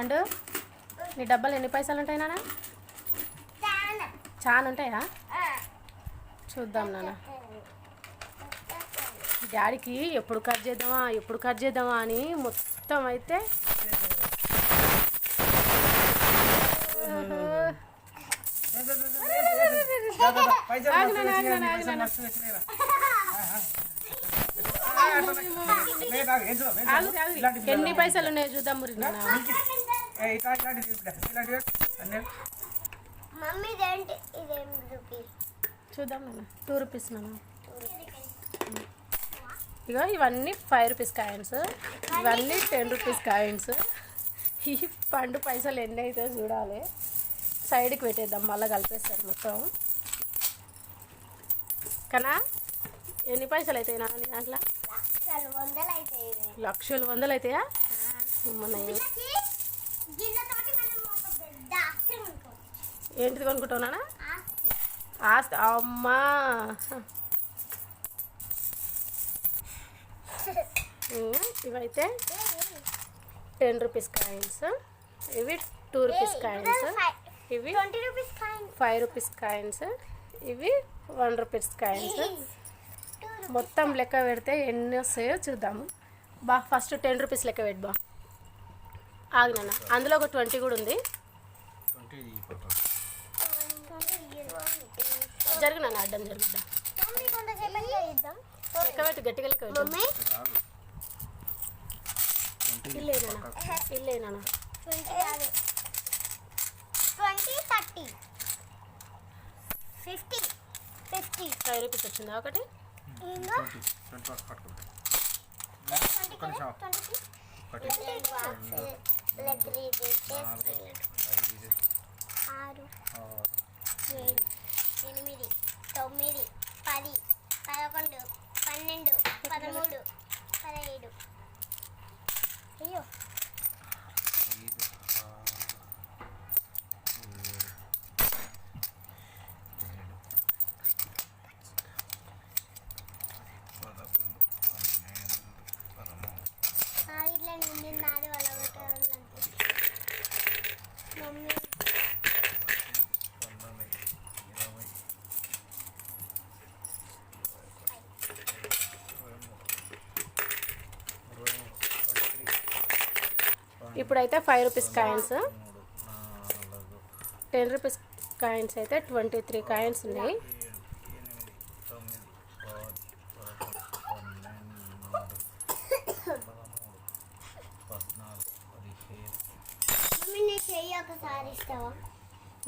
And నీ డబ్బాలు ఎన్ని పైసలు ఉంటాయి నాన్న? చాలా ఉంటాయా? చూద్దాం నాన్న. డాడీకి ఎప్పుడు కట్ చేద్దామా ఎప్పుడు కట్ చేద్దామా అని మొత్తం అయితే ఎన్ని పైసలు ఉన్నాయో చూద్దాం మురి నాన్న. ఇట్లా ఇట్లాంటివి తీసుకుంటా. ఇలాంటివి అన్నీ మమ్మీ ఇదేంటి? ఇదేం రూపీస్ చూద్దాం నాన్న. టూ రూపీస్ నాన్న. ఇగో ఇవన్నీ ఫైవ్ రూపీస్ కాయిన్స్ ఇవన్నీ టెన్ రూపీస్ కాయిన్స్ ఈ పండు పైసలు ఎన్ని అయితే చూడాలి. సైడ్కి పెట్టేద్దాం మళ్ళీ కలిపేస్తారు మొత్తం. కనా? ఎన్ని పైసలు అవుతాయి నాన్న నీ దాంట్లో? లక్షలు వందలు అయితే ఇవి. లక్షలు వందలు అవుతాయా మన ఏంటిది కొనుక్కుంటావు నాన్న? ఆస్తి. అమ్మా. ఇవైతే టెన్ రూపీస్ కాయిన్స్. ఇవి టూ రూపీస్ కాయిన్స్. ఇవి ఫైవ్ రూపీస్ కాయిన్స్. ఇవి వన్ రూపీస్ కాయిన్స్. మొత్తం లెక్క పెడితే ఎన్ని వస్తాయో చూద్దాము. బా ఫస్ట్ టెన్ రూపీస్ లెక్క పెట్టు బా ఆగినా అందులో ఒక ట్వంటీ కూడా ఉంది. జరుగునా అడ్డం జరుగుద్దా గట్టిగా లెక్క పెట్టు. మమ్మీ? ఇల్లేనా ఇల్లేనా twenty thirty. Fifty. Fifty. Five rupees వచ్చిందా? ఒకటి. ట్వంటీ. ఆరు, ఏడు ఎనిమిది తొమ్మిది పది పదకొండు పన్నెండు పదమూడు పదిహేడు. అయ్యో ఐదు, ఆరు, ఏడు, పదకొండు, పన్నెండు, పదమూడు, ఆ, ఇట్లా నిండి నాది వాళ్ళ మమ్మీ పంతొమ్మిది, ఇరవై, ఇరవై మూడు, ఇరవై మూడు, ట్వంటీ త్రీ, ఇప్పుడైతే five rupees coins ten rupees coins అయితే ట్వంటీ త్రీ కాయిన్స్ ఉన్నాయి ఏడు, ఎనిమిది, తొమ్మిది, పది, పదకొండు, పన్నెండు, పదమూడు, పద్నాలుగు, పదిహేను, మమ్మీ నీ చెయ్యి ఒకసారి ఇస్తావా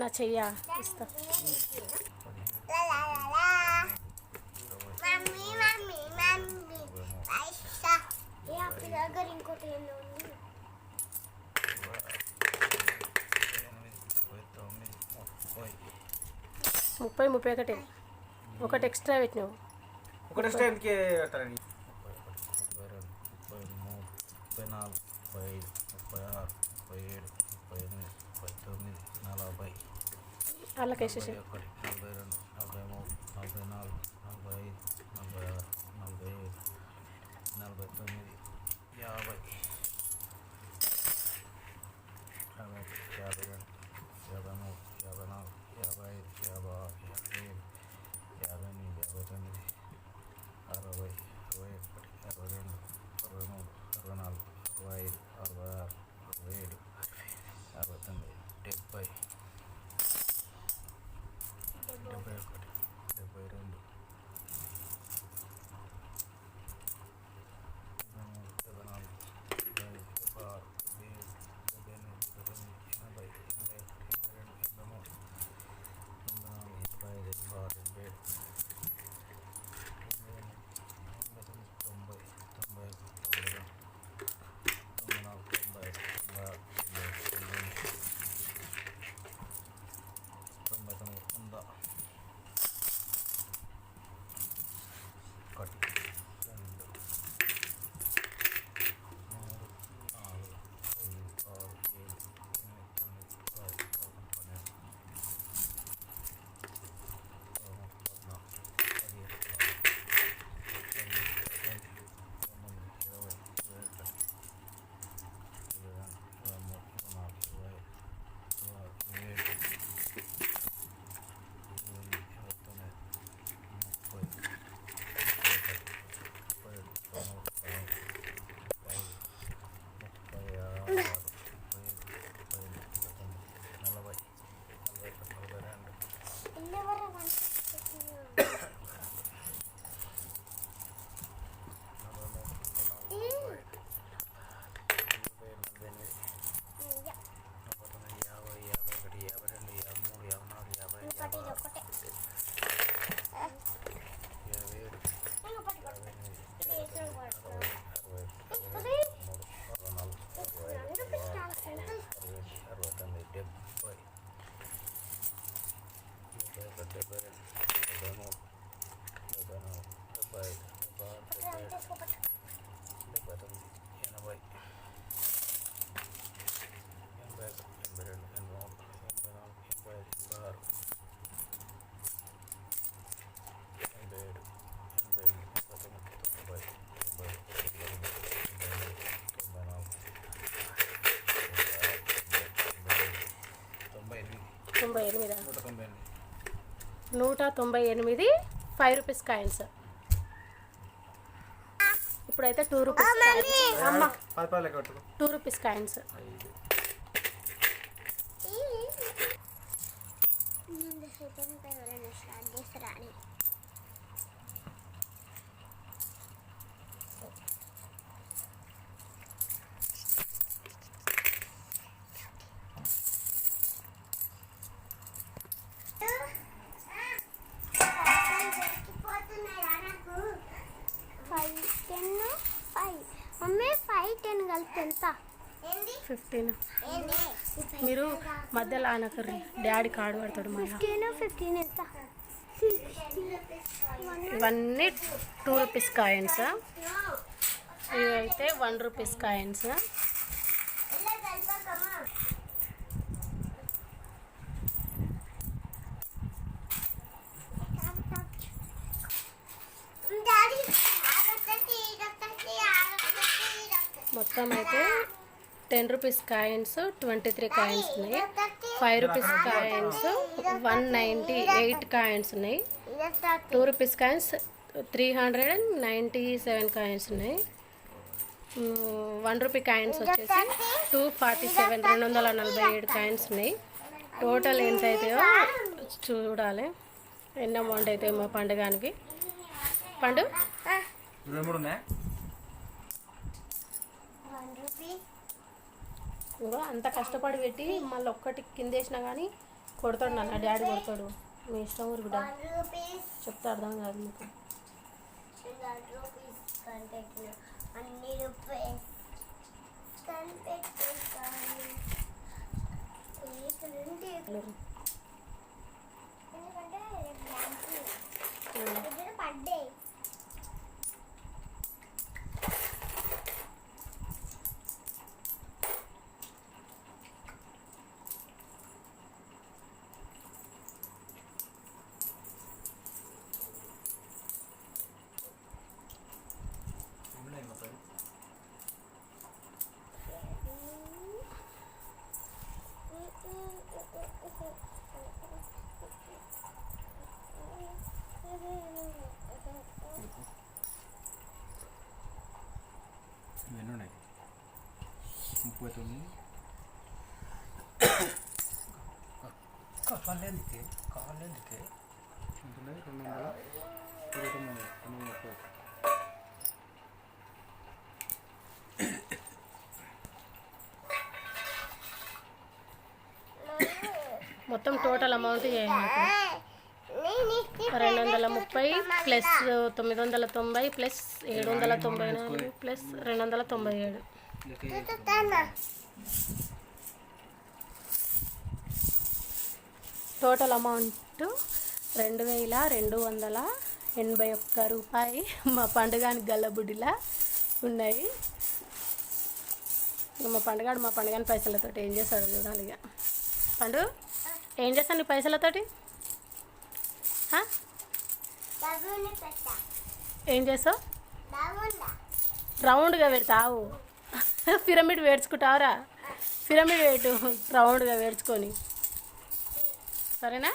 నా చెయ్య ఇస్తా మమ్మీ మమ్మీ మమ్మీ పైసా ఏ అప్పటి దగ్గర ఇంకోటి ఏందో ఉంది ఎనిమిది, ముప్పై తొమ్మిది, ముప్పై. ముప్పై ముప్పై ఒకటి ఒకటి ఎక్స్ట్రా పెట్టినావు ఒకటి పెట్టాలండి ముప్పై ఒకటి ముప్పై రెండు ముప్పై మూడు ముప్పై నాలుగు ముప్పై ఐదు ముప్పై ఆరు ముప్పై ఏడు ముప్పై ఎనిమిది ముప్పై తొమ్మిది నలభై వాళ్ళకి వేసేసి ఒకటి నలభై రెండు నలభై మూడు నలభై నాలుగు నలభై ఐదు నలభై ఆరు నలభై ఏడు నలభై తొమ్మిది యాభై యాభై యాభై రెండు యాభై మూడు యాభై నాలుగు యాభై ఐదు యాభై ఆరు యాభై ఏడు యాభై ఎనిమిది యాభై తొమ్మిది అరవై అరవై ఒకటి అరవై రెండు అరవై మూడు అరవై నాలుగు అరవై ఐదు అరవై ఆరు అరవై ఏడు అరవై తొమ్మిది డెబ్బై డెబ్బై ఒకటి డెబ్బై రెండు. తొంభై ఎనిమిది నూట తొంభై ఎనిమిది ఫైవ్ రూపీస్ కాయిన్స్ ఇప్పుడైతే టూ రూపీస్ కాయిన్స్ అమ్మ టూ రూపీస్ కాయిన్స్ స్టార్ట్ చేస్తారా ఫైవ్. మమ్మీ ఫైవ్ టెన్ కలిపి ఎంత? ఫిఫ్టీన్. మీరు మధ్యలో అనకర్రి డాడీ కార్డు పడతాడు మళ్ళీ ఫిఫ్టీన్ ఫిఫ్టీన్ ఎంత? ఇవన్నీ టూ రూపీస్ కాయిన్స్. ఇవైతే వన్ రూపీస్ కాయిన్స్. మొత్తం అయితే ten rupees coins twenty three coins ఉన్నాయి. Five rupees coins one ninety eight coins ఉన్నాయి. Two rupees coins three hundred and ninety seven coins ఉన్నాయి. వన్ రూపీ కాయిన్స్ వచ్చేసి two forty seven రెండు వందల నలభై ఏడు కాయిన్స్ ఉన్నాయి. టోటల్ ఎంత అవుతాయో చూడాలి. ఎన్ని అమౌంట్ అవుతాయో మా పండుగానికి పండు? మూడు ఇంకో అంత కష్టపడి పెట్టి మళ్ళీ ఒక్కటి కింద వేసినా కానీ కొడతాడు నాన్న డాడీ కొడతాడు. మీ ఇష్టం ఊరు కూడా చెప్తే అర్థం కాదు మీకు అన్ని రూపీస్ ఎందుకంటే పడ్డాయి ఉన్నాయి మొత్తం ఇవన్నీ ఉన్నాయి ముప్పై తొమ్మిది కాళ్ళు ఎందుకే కాళ్ళు ఎందుకే ఉంటుంది రెండు వందల ఇరవై తొమ్మిది రెండు వందల ముప్పై మొత్తం టోటల్ అమౌంట్ రెండు వందల ముప్పై ప్లస్ తొమ్మిది వందల తొంభై ప్లస్ ఏడు వందల తొంభై నాలుగు ప్లస్ రెండు వందల తొంభై ఏడు. టోటల్ అమౌంట్ రెండు వేల రెండు వందల ఎనభై ఒక్క రూపాయి మా పండుగానికి గల్లబుడ్డిలా ఉన్నాయి. మా పండుగాడు మా పండుగని పైసలతోటి ఏం చేస్తాడో చూడాలి ఇక. పండు ఏం చేస్తాను నీ పైసలతోటి? ఏం చేస్తావు? రౌండ్గా పెడతావు. పిరమిడ్ వేడ్చుకుంటావరా? పిరమిడ్ వేటు రౌండ్గా వేడ్చుకొని. సరేనా?